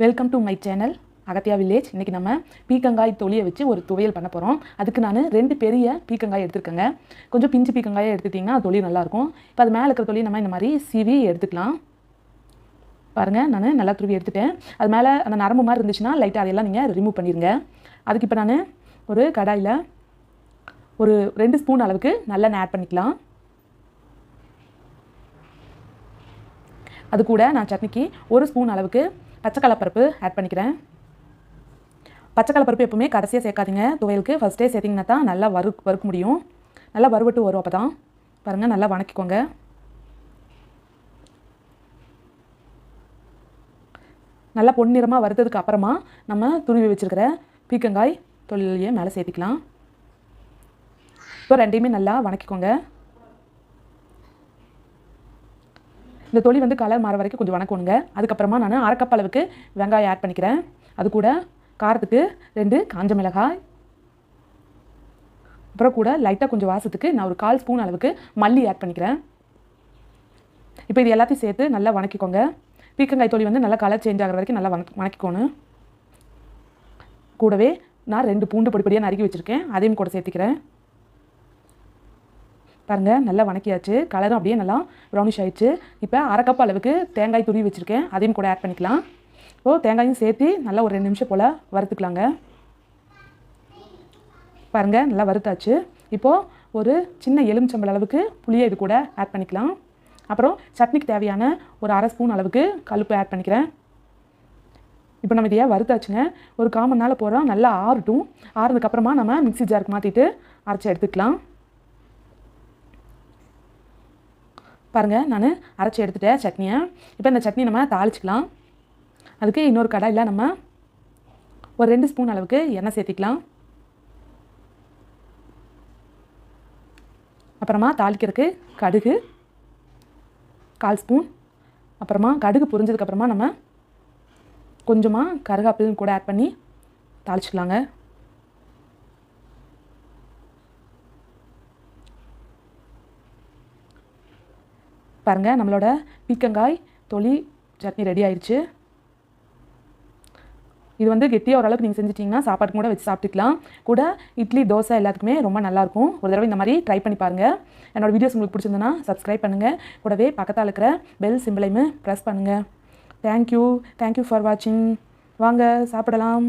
Welcome to my channel Agathiya village இன்றைக்கி நம்ம பீக்கங்காய் தொலியை வச்சு ஒரு துவையல் பண்ண போகிறோம் அதுக்கு நான் ரெண்டு பெரிய பீக்கங்காய் எடுத்துருக்கேங்க. கொஞ்சம் பிஞ்சு பீக்கங்காயை எடுத்துட்டிங்கன்னா தொலி நல்லாயிருக்கும். இப்போ அது மேலே இருக்கிற தொலி நம்ம இந்த மாதிரி சீவி எடுத்துக்கலாம். பாருங்கள் நான் நல்லா துருவி எடுத்துட்டேன். அது மேலே அந்த நரம்பு மாதிரி இருந்துச்சுன்னா லைட்டாக அதையெல்லாம் நீங்கள் ரிமூவ் பண்ணிடுங்க அதுக்கு இப்போ நான் ஒரு கடாயில் ஒரு ரெண்டு ஸ்பூன் அளவுக்கு நல்லெண்ணெய் ஆட் பண்ணிக்கலாம். அது கூட நான் சட்னிக்கு ஒரு ஸ்பூன் அளவுக்கு பச்சைக்கடலைப்பருப்பு ஆட் பண்ணிக்கிறேன். பச்சைக்கடலைப்பருப்பு எப்பவுமே கடைசியாக சேர்க்காதீங்க. துவையலுக்கு ஃபஸ்ட்டே சேர்த்திங்கன்னா தான் நல்லா வறு வறுக்க முடியும். நல்லா வறுவட்டு வரும் அப்போ தான் பாருங்கள் நல்லா வணக்கிக்கோங்க. நல்லா பொன்னிறமாக வறுத்ததுக்கு அப்புறமா நம்ம துணிவி வச்சுருக்கிற பீக்கங்காய் தொழிலையே மேலே சேர்த்திக்கலாம். இப்போ ரெண்டையுமே நல்லா வணக்கிக்கோங்க. இந்த தொளி வந்து கலர் மாற வரைக்கும் கொஞ்சம் வணக்கணுங்க. அதுக்கப்புறமா நான் அரைக்கப் அளவுக்கு வெங்காயம் ஆட் பண்ணிக்கிறேன். அது கூட காரத்துக்கு ரெண்டு காஞ்ச மிளகாய். அப்புறம் கூட லைட்டாக கொஞ்சம் வாசத்துக்கு நான் ஒரு கால் ஸ்பூன் அளவுக்கு மல்லி ஆட் பண்ணிக்கிறேன். இப்போ இது எல்லாத்தையும் சேர்த்து நல்லா வணக்கிக்கோங்க. பீக்கங்காய் தொளி வந்து நல்லா கலர் சேஞ்ச் ஆகிற வரைக்கும் நல்லா வணக் வணக்கிக்கணும் கூடவே நான் ரெண்டு பூண்டு பொடிப்படியாக நறுக்கி வச்சுருக்கேன். அதையும் கூட சேர்த்துக்கிறேன். பாருங்கள் நல்லா வணக்கியாச்சு. கலரும் அப்படியே நல்லா ப்ரௌனிஷ் ஆயிடுச்சு. இப்போ அரை கப் அளவுக்கு தேங்காய் துருவி வச்சுருக்கேன். அதையும் கூட ஆட் பண்ணிக்கலாம். இப்போது தேங்காயும் சேர்த்து நல்லா ஒரு ரெண்டு நிமிஷம் போல் வறுத்துக்கலாங்க. பாருங்கள் நல்லா வறுத்தாச்சு. இப்போது ஒரு சின்ன எலுமிச்சம்பழ அளவுக்கு புளியை இது கூட ஆட் பண்ணிக்கலாம். அப்புறம் சட்னிக்கு தேவையான ஒரு அரை ஸ்பூன் அளவுக்கு கழுப்பு ஆட் பண்ணிக்கிறேன். இப்போ நம்ம இதையே வறுத்தாச்சுங்க. ஒரு காமன் நாள் போகிறோம் நல்லா ஆறட்டும். ஆறுனதுக்கப்புறமா நம்ம மிக்ஸி ஜாருக்கு மாற்றிட்டு அரைச்சி எடுத்துக்கலாம். பாருங்கள் நான் அரைச்சி எடுத்துட்டேன் சட்னியை. இப்போ இந்த சட்னி நம்ம தாளிச்சிக்கலாம். அதுக்கு இன்னொரு கடாயில் நம்ம ஒரு ரெண்டு ஸ்பூன் அளவுக்கு எண்ணெய் சேர்த்திக்கலாம். அப்புறமா தாளிக்கிறதுக்கு கடுகு கால் ஸ்பூன். அப்புறமா கடுகு புரிஞ்சதுக்கப்புறமா நம்ம கொஞ்சமாக கருகாப்பிலும் கூட ஆட் பண்ணி தாளிச்சிக்கலாங்க. பாருங்கள் நம்மளோட பீக்கங்காய் தொளி சட்னி ரெடி ஆயிடுச்சு இது வந்து கெட்டியாக ஓரளவுக்கு நீங்கள் செஞ்சிட்டிங்கன்னா சாப்பாடு கூட வச்சு சாப்பிட்டுக்கலாம். கூட இட்லி தோசை எல்லாத்துக்குமே ரொம்ப நல்லாயிருக்கும். ஒரு தடவை இந்த மாதிரி ட்ரை பண்ணி பாருங்கள் என்னோடய வீடியோஸ் உங்களுக்கு பிடிச்சிருந்ததுன்னா சப்ஸ்கிரைப் பண்ணுங்கள் கூடவே பக்கத்தில் இருக்கிற பெல் சிம்பிளையுமே ப்ரெஸ் பண்ணுங்கள் thank you thank you for வாட்சிங் வாங்க சாப்பிடலாம்.